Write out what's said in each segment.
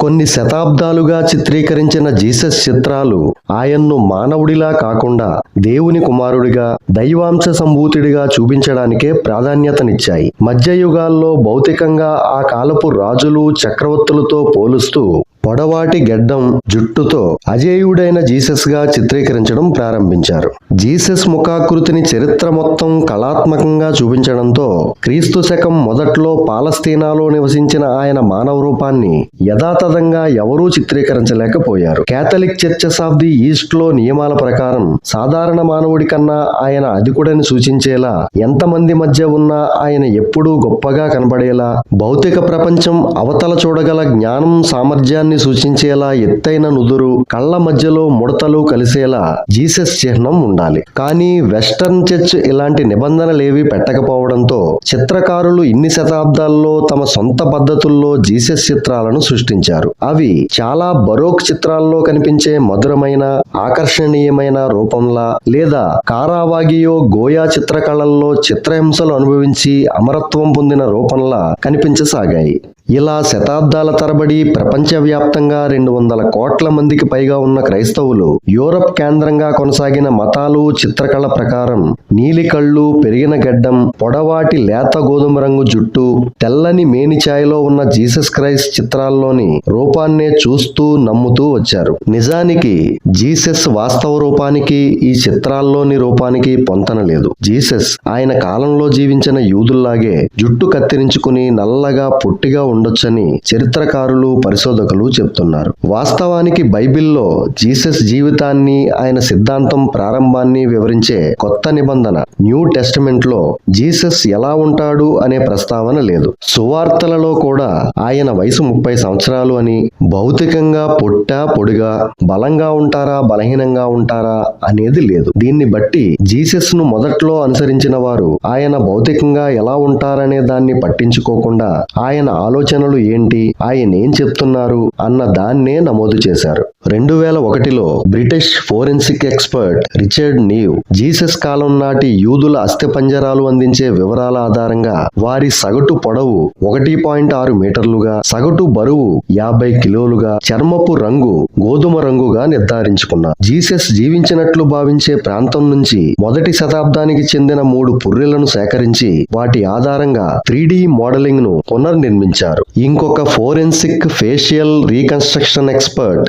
కొన్ని శతాబ్దాలుగా చిత్రీకరించిన జీసస్ చిత్రాలు ఆయన్ను మానవుడిలా కాకుండా దేవుని కుమారుడిగా దైవాంశ సంభూతుడిగా చూపించడానికే ప్రాధాన్యతనిచ్చాయి. మధ్యయుగాల్లో భౌతికంగా ఆ కాలపు రాజులు చక్రవర్తులతో పోలుస్తూ పొడవాటి గెడ్డం జుట్టుతో అజేయుడైన జీసస్గా చిత్రీకరించడం ప్రారంభించారు. జీసస్ ముఖాకృతిని చరిత్ర మొత్తం కళాత్మకంగా చూపించడంతో క్రీస్తు శకం మొదట్లో పాలస్తీనాలో నివసించిన ఆయన మానవ రూపాన్ని యథాతథంగా ఎవరూ చిత్రీకరించలేకపోయారు. కేథలిక్ చర్చెస్ ఆఫ్ ది ఈస్ట్లో నియమాల ప్రకారం సాధారణ మానవుడి కన్నా ఆయన అధికుడని సూచించేలా ఎంతమంది మధ్య ఉన్నా ఆయన ఎప్పుడూ గొప్పగా కనబడేలా భౌతిక ప్రపంచం అవతల చూడగల జ్ఞానం సామర్థ్యాన్ని సూచించేలా ఎత్తైన నుదురు కళ్ళ మధ్యలో ముడతలు కలిసేలా జీసస్ చిహ్నం ఉండాలి. కానీ వెస్టర్న్ చర్చ్ ఇలాంటి నిబంధనలేవి పెట్టకపోవడంతో చిత్రకారులు ఇన్ని శతాబ్దాల్లో తమ సొంత పద్ధతుల్లో జీసస్ చిత్రాలను సృష్టించారు. అవి చాలా బరోక్ చిత్రాల్లో కనిపించే మధురమైన ఆకర్షణీయమైన రూపంలా లేదా కారావాగియో గోయా చిత్రకళల్లో చిత్రహింసలు అనుభవించి అమరత్వం పొందిన రూపంలా కనిపించసాగాయి. ఇలా శతాబ్దాల తరబడి ప్రపంచవ్యాప్తంగా రెండు వందల కోట్ల మందికి పైగా ఉన్న క్రైస్తవులు యూరప్ కేంద్రంగా కొనసాగిన మతాలు చిత్రకళ ప్రకారం నీలి కళ్ళు పెరిగిన గడ్డం పొడవాటి లేత గోధుమ రంగు జుట్టు తెల్లని మేనిఛాయలో ఉన్న జీసస్ క్రైస్ట్ చిత్రాల్లోని రూపాన్నే చూస్తూ నమ్ముతూ వచ్చారు. నిజానికి జీసస్ వాస్తవ రూపానికి ఈ చిత్రాల్లోని రూపానికి పొంతన లేదు. జీసస్ ఆయన కాలంలో జీవించిన యూదుల్లాగే జుట్టు కత్తిరించుకుని నల్లగా పొట్టిగా ఉండొచ్చని చరిత్రకారులు పరిశోధకులు చెప్తున్నారు. వాస్తవానికి బైబిల్లో జీసస్ జీవితాన్ని ఆయన సిద్ధాంతం ప్రారంభాన్ని వివరించే కొత్త నిబంధన న్యూ టెస్టిమెంట్లో జీసస్ ఎలా ఉంటాడు అనే ప్రస్తావన లేదు. సువార్తలలో కూడా ఆయన వయసు ముప్పై సంవత్సరాలు అని భౌతికంగా పొట్ట పొడిగా బలంగా ఉంటారా బలహీనంగా ఉంటారా అనేది లేదు. దీన్ని బట్టి జీసస్ను మొదట్లో అనుసరించిన వారు ఆయన భౌతికంగా ఎలా ఉంటారనే దాన్ని పట్టించుకోకుండా ఆయన ఆలోచన ఆలోచనలు ఏంటి? ఆయన ఏం చెప్తున్నారు? అన్న దాన్నే నమోదు చేశారు. రెండు వేల ఒకటిలో British forensic expert Richard Neave Jesus కాలం నాటి యూదుల అస్థిపంజరాలు అందించే వివరాల ఆధారంగా వారి సగటు పొడవు ఒకటి పాయింట్ ఆరు మీటర్లుగా సగటు బరువు యాభై కిలోలుగా చర్మపు రంగు గోధుమ రంగుగా నిర్ధారించుకున్నారు. జీసస్ జీవించినట్లు భావించే ప్రాంతం నుంచి మొదటి శతాబ్దానికి చెందిన మూడు పుర్రెలను సేకరించి వాటి ఆధారంగా త్రీ మోడలింగ్ను పునర్నిర్మించారు. ఇంకొక forensic facial reconstruction expert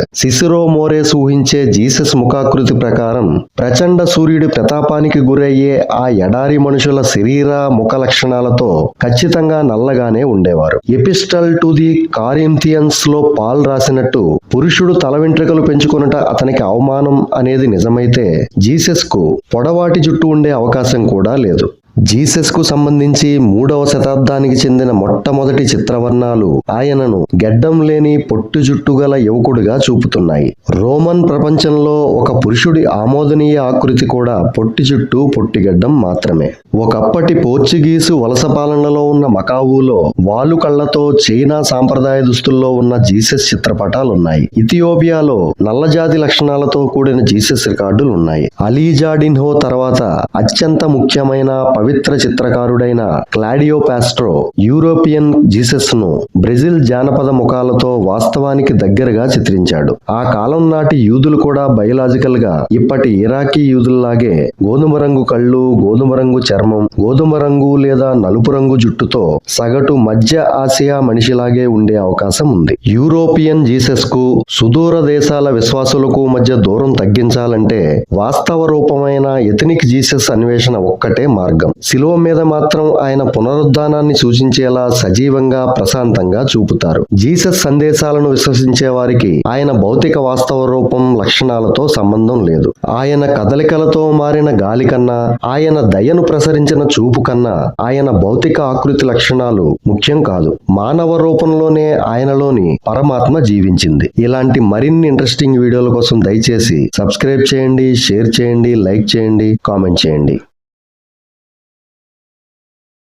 Cicero Moraes ఊహించే Jesus ముఖాకృతి ప్రకారం ప్రచండ సూర్యుడి ప్రతాపానికి గురయ్యే ఆ ఎడారి మనుషుల శరీర ముఖ లక్షణాలతో ఖచ్చితంగా నల్లగానే ఉండేవారు. ఎపిస్టల్ టు ది కారింథియన్స్లో పాల్ రాసినట్టు పురుషుడు తల వెంట్రుకలు పెంచుకొనుట అతనికి అవమానం అనేది నిజమైతే జీసస్కు పొడవాటి జుట్టు ఉండే అవకాశం కూడా లేదు. జీసస్కు సంబంధించి మూడవ శతాబ్దానికి చెందిన మొట్టమొదటి చిత్రవర్ణాలు ఆయనను గెడ్డం లేని పొట్టు జుట్టు గల యువకుడుగా చూపుతున్నాయి. రోమన్ ప్రపంచంలో ఒక పురుషుడి ఆమోదనీయ ఆకృతి కూడా పొట్టి జుట్టు పొట్టి గడ్డం మాత్రమే. ఒకప్పటి పోర్చుగీసు వలస పాలనలో ఉన్న మకావులో వాలు కళ్ళతో చైనా సాంప్రదాయ దుస్తుల్లో ఉన్న జీసస్ చిత్రపటాలున్నాయి. ఇథియోపియాలో నల్లజాతి లక్షణాలతో కూడిన జీసస్ రికార్డులు ఉన్నాయి అలీజాడిన్హో తర్వాత అత్యంత ముఖ్యమైన పవిత్ర చిత్రకారుడైన క్లాడియో పాస్ట్రో యూరోపియన్ జీసస్ను బ్రెజిల్ జానపద ముఖాలతో వాస్తవానికి దగ్గరగా చిత్రించాడు. ఆ కాలం నాటి యూదులు కూడా బయలాజికల్గా ఇప్పటి ఇరాకీ యూదుల్లాగే గోధుమ రంగు కళ్ళు గోధుమ రంగు చర్మం గోధుమ రంగు లేదా నలుపు రంగు జుట్టుతో సగటు మధ్య ఆసియా మనిషిలాగే ఉండే అవకాశం ఉంది. యూరోపియన్ జీసస్కు సుదూర దేశాల విశ్వాసులకు మధ్య దూరం తగ్గించాలంటే వాస్తవ రూపమైన ఎథనిక్ జీసస్ అన్వేషణ ఒక్కటే మార్గం. శిలువ మీద మాత్రం ఆయన పునరుద్ధానాన్ని సూచించేలా సజీవంగా ప్రశాంతంగా చూపుతారు. జీసస్ సందేశాలను విశ్వసించే వారికి ఆయన భౌతిక వాస్తవ రూపం లక్షణాలతో సంబంధం లేదు. ఆయన కదలికలతో మారిన గాలి కన్నా ఆయన దయను ప్రసరించిన చూపు కన్నా ఆయన భౌతిక ఆకృతి లక్షణాలు ముఖ్యం కాదు. మానవ రూపంలోనే ఆయనలోని పరమాత్మ జీవించింది. ఇలాంటి మరిన్ని ఇంట్రెస్టింగ్ వీడియోల కోసం దయచేసి సబ్స్క్రైబ్ చేయండి షేర్ చేయండి లైక్ చేయండి కామెంట్ చేయండి.